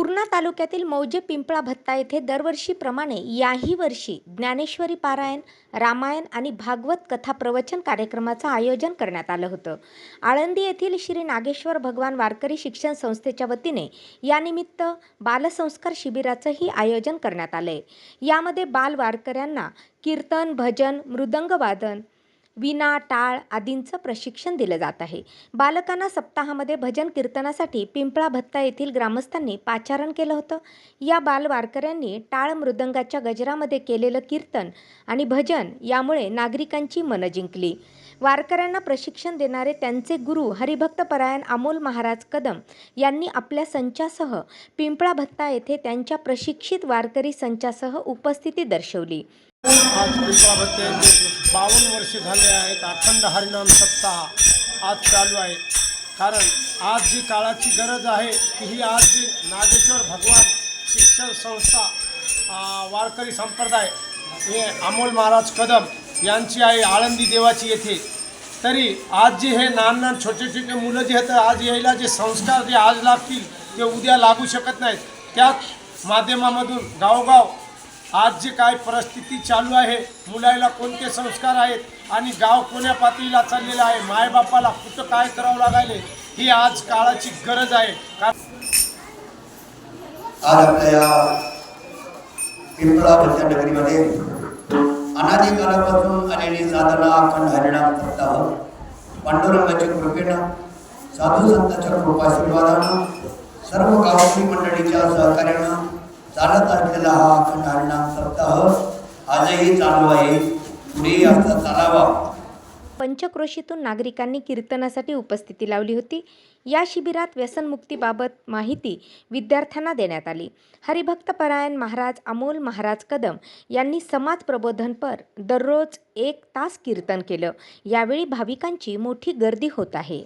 पूर्णा तालुक्यातील मौजे पिंपळा भत्ता येथे दरवर्षीप्रमाणे याही वर्षी ज्ञानेश्वरी पारायण रामायण आणि भागवत कथा प्रवचन कार्यक्रमाचं आयोजन करण्यात आलं होतं. आळंदी येथील श्री नागेश्वर भगवान वारकरी शिक्षण संस्थेच्या वतीने यानिमित्त बालसंस्कार शिबिराचंही आयोजन करण्यात आलंय. यामध्ये बाल वारकऱ्यांना कीर्तन भजन मृदंगवादन विना टाळ आदींचं प्रशिक्षण दिलं जात आहे. बालकांना सप्ताहामध्ये भजन कीर्तनासाठी पिंपळा भत्ता येथील ग्रामस्थांनी पाचारण केलं होतं. या बाल वारकऱ्यांनी टाळ मृदंगाच्या गजरामध्ये केलेलं कीर्तन आणि भजन यामुळे नागरिकांची मनं जिंकली. वारकऱ्यांना प्रशिक्षण देणारे त्यांचे गुरु हरिभक्तपरायण अमोल महाराज कदम यांनी आपल्या संचासह पिंपळा भत्ता येथे त्यांच्या प्रशिक्षित वारकरी संचासह उपस्थिती दर्शवली. आज पिंपळाभत्ते बावन्न वर्ष झाले आहेत. अखंड हरिनाम सप्ताह आज चालू आहे. कारण आज जी काळाची गरज आहे की ही आज जी नागेश्वर भगवान शिक्षण संस्था वारकरी संप्रदाय हे अमोल महाराज कदम यांची आहे आळंदी देवाची येथे. तरी आज जे हे लहान लहान छोटे छोटे मुलं जे आहेत आज यायला जे संस्कार जे आज लागतील ते उद्या लागू शकत नाहीत. त्याच माध्यमामधून गावोगाव आज जी काय परिस्थिती चालू आहे मुलाला कोणते संस्कार आहेत आणि गाव कोण्या पातळीला चाललेलं आहे मायबापाला कुठं काय करावं लागायले ही आज काळाची गरज आहे. कारण आज आपल्या या पिंपळा नगरीमध्ये अनादी कालापासून आलेली साधना अखंड हरिणाम आहोत. पांडुरंगाच्या कृपेनं साधू संतांच्या कृपाशीर्वादानं सर्व गावकरी मंडळीच्या सहकार्यानं चालत असलेला हा अखंड हरिणाम सप्ताह आजही चालू आहे. पुढेही असता चालावा पंचक्रोशीतून नागरिकांनी कीर्तनासाठी उपस्थिती लावली होती. या शिबिरात व्यसनमुक्तीबाबत माहिती विद्यार्थ्यांना देण्यात आली. हरिभक्तपरायण महाराज अमोल महाराज कदम यांनी समाज प्रबोधनपर दररोज एक तास कीर्तन केलं. यावेळी भाविकांची मोठी गर्दी होत आहे.